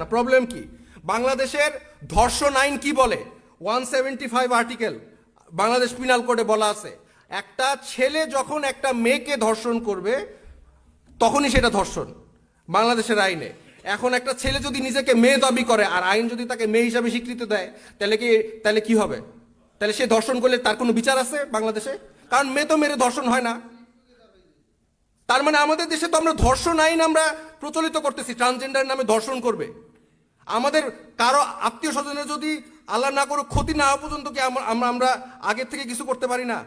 না। প্রবলেম কি? বাংলাদেশের ধর্ষণ আইন কি বলে? One seventy five article Bangladesh penal কোডে বলা আছে। একটা ছেলে যখন একটা মেয়েকে ধর্ষণ করবে, তখনই সেটা ধর্ষণ বাংলাদেশের আইনে। এখন একটা ছেলে যদি নিজেকে মেয়ে দাবি করে, আর আইন যদি তাকে মেয়ে হিসাবে স্বীকৃতি দেয়, তাহলে কি তাহলে কি হবে? তাহলে সে ধর্ষণ করলে তার কোনো বিচার আছে বাংলাদেশে? কারণ মেয়ে তো মেরে ধর্ষণ হয় না। তার মানে আমাদের দেশে তো আমরা ধর্ষণ আইন আমরা প্রচলিত করতেছি ট্রান্সজেন্ডার নামে ধর্ষণ করবে। আমাদের কারও আত্মীয় স্বজনের যদি আল্লাহ না করুক, ক্ষতি না হওয়া পর্যন্ত কি আমরা আমরা- আগের থেকে কিছু করতে পারি না?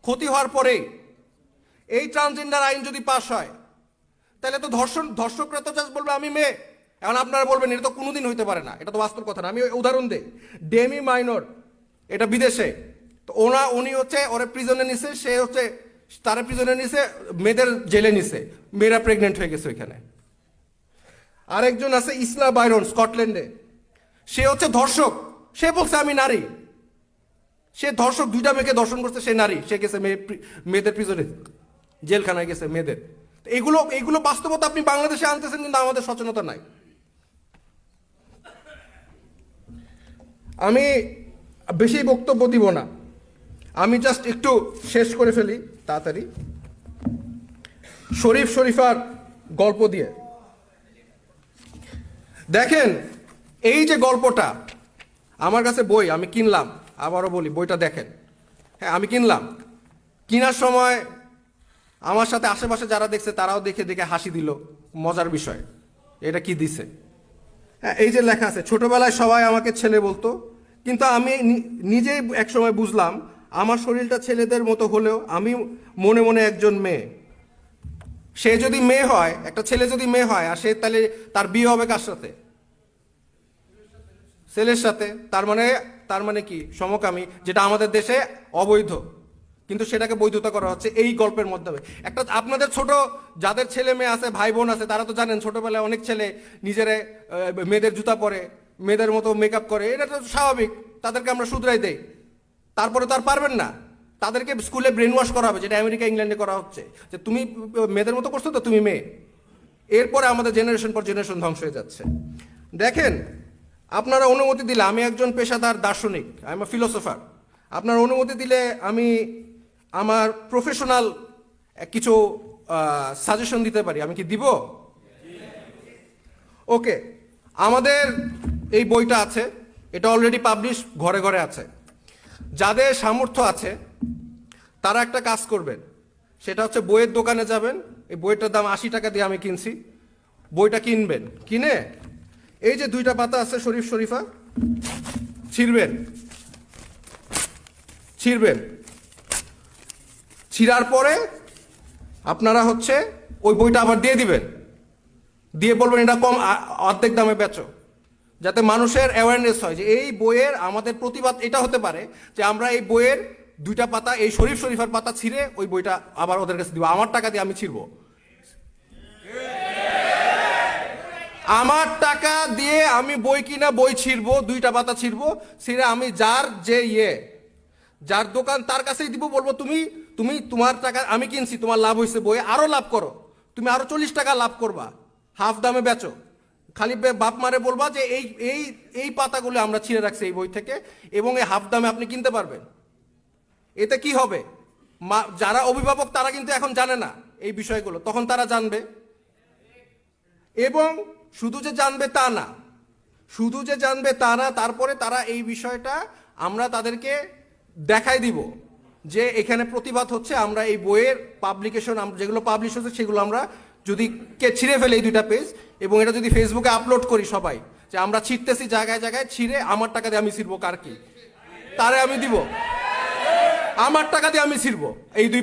ক্ষতি হওয়ার পরে এই ট্রান্সজেন্ডার আইন যদি পাশ হয়, তাহলে তো ধর্ষণ, ধর্ষকরা তো জাস্ট বলবে, আমি মেয়ে। এখন আপনারা বলবেন, এটা তো কোনোদিন হইতে পারে না। এটা তো বাস্তব কথা না। আমি উদাহরণ দিই। ডেমি মাইনর এটা বিদেশে। তো ওনা, উনি হচ্ছে, ওরা প্রিজনে নিছে, সে হচ্ছে, তারা প্রিজনে নিছে, মেয়েদের জেলে নিছে। মেয়েরা প্রেগনেন্ট হয়ে গেছে ওইখানে। আরেকজন আছে ইসলা বাইরন, স্কটল্যান্ডে। সে হচ্ছে ধর্ষক। সে বলছে, আমি নারী। সে ধর্ষক দুইটা মেয়েকে ধর্ষণ করছে, সে নারী। সে গেছে মেয়ে মেয়েদের প্রিজনে জেলখানায় গেছে মেয়েদের। এগুলো এগুলো বাস্তবতা আপনি বাংলাদেশে আনতেছেন, কিন্তু আমাদের সচেতনতা নাই। আমি বেশি বক্তব্য দিব না। আমি জাস্ট একটু শেষ করে ফেলি, তাড়াতাড়ি। শরীফ শরীফার গল্প দিয়ে। দেখেন, এই যে গল্পটা, আমার কাছে বই, আমি কিনলাম, আবারও বলি, বইটা দেখেন। হ্যাঁ আমি কিনলাম। কেনার সময় আমার সাথে আশেপাশে যারা দেখছে, তারাও দেখে দেখে হাসি দিল মজার বিষয়। এটা কি দিছে? হ্যাঁ এই যে লেখা আছে, ছোটবেলায় সবাই আমাকে ছেলে বলতো, কিন্তু আমি নিজেই একসময় বুঝলাম, আমার শরীরটা ছেলেদের মতো হলেও আমি মনে মনে একজন মেয়ে। সে যদি মেয়ে হয়, একটা ছেলে যদি মেয়ে হয়, আর সে তাহলে তার বিয়ে হবে কার সাথে? ছেলের সাথে। তার মানে তার মানে কি? সমকামী, যেটা আমাদের দেশে অবৈধ। কিন্তু সেটাকে বৈধতা করা হচ্ছে এই গল্পের মাধ্যমে। একটা আপনাদের ছোট, যাদের ছেলে মেয়ে আছে, ভাই বোন আছে, তারা তো জানেন, ছোটবেলায় অনেক ছেলে নিজেরা মেয়েদের জুতা পরে, মেয়েদের মতো মেকআপ করে, এটা তো স্বাভাবিক। তাদেরকে আমরা শুধরাই দেই। তারপরে তো আর পারবেন না। তাদেরকে স্কুলে ব্রেন ওয়াশ করা হবে, যেটা আমেরিকা, ইংল্যান্ডে করা হচ্ছে। যে তুমি, মেয়েদের মতো করছ তো, তুমি মেয়ে। এরপরে আমাদের জেনারেশন পর জেনারেশন ধ্বংস হয়ে যাচ্ছে। দেখেন, আপনারা অনুমতি দিলে, আমি একজন পেশাদার দার্শনিক আই এম ফিলোসফার আপনার অনুমতি দিলে আমি আমার প্রফেশনাল কিছু সাজেশন দিতে পারি। আমি কি দিব? ওকে আমাদের এই বইটা আছে। এটা অলরেডি পাবলিশ ঘরে ঘরে আছে। যাদের সামর্থ্য আছে তারা একটা কাজ করবেন। সেটা হচ্ছে বইয়ের দোকানে যাবেন, এই বইটার দাম আশি টাকা দিয়ে আমি কিনছি। বইটা কিনবেন। কিনে এই যে দুইটা পাতা আছে শরীফ শরীফা, ছিঁড়বেন। ছিঁড়বেন। ছিঁড়ার পরে আপনারা হচ্ছে ওই বইটা আবার দিয়ে দিবেন। দিয়ে বলবেন, এটা কম অর্ধেক দামে বেচো। যাতে মানুষের অ্যাওয়ারনেস হয় যে এই বইয়ের আমাদের প্রতিবাদ, এটা হতে পারে যে আমরা এই বইয়ের দুইটা পাতা, এই শরীফ শরীফের পাতা ছিঁড়ে ওই বইটা আবার ওদের কাছে দিব। আমার টাকা দিয়ে আমি ছিঁড়বো। আমার টাকা দিয়ে আমি বই কিনা বই ছিঁড়বো, দুইটা পাতা ছিঁড়বো, ছিঁড়ে আমি যার যে ইয়ে যার দোকান তার কাছেই দিব, বলব, তুমি তুমি তোমার টাকা, আমি কিনছি, তোমার লাভ হয়েছে বই আরও লাভ করো। তুমি আরও চল্লিশ টাকা লাভ করবা হাফ দামে বেচো। খালি বাপ মারে বলবা যে, এই এই এই পাতাগুলো আমরা ছিঁড়ে রাখছি এই বই থেকে এবং এই হাফ দামে আপনি কিনতে পারবেন। এতে কি হবে? মা, যারা অভিভাবক তারা কিন্তু এখন জানে না এই বিষয়গুলো। তখন তারা জানবে। এবং শুধু যে জানবে তা না, শুধু যে জানবে তা না, তারপরে তারা এই বিষয়টা আমরা তাদেরকে দেখাই দিব যে এখানে প্রতিবাদ হচ্ছে। আমরা এই বইয়ের পাবলিকেশন যেগুলো পাবলিশ হচ্ছে সেগুলো আমরা যদি কে ছিঁড়ে ফেলে এই দুইটা পেজ এবং এটা যদি ফেসবুকে আপলোড করি সবাই, যে আমরা ছিঁড়তেছি জায়গায় জায়গায়, ছিঁড়ে আমার টাকা দিয়ে আমি ছিঁড়বো কার কি? তারে আমি দিব। আমার টাকা দিয়ে আমি ছিড়ব। এই দুই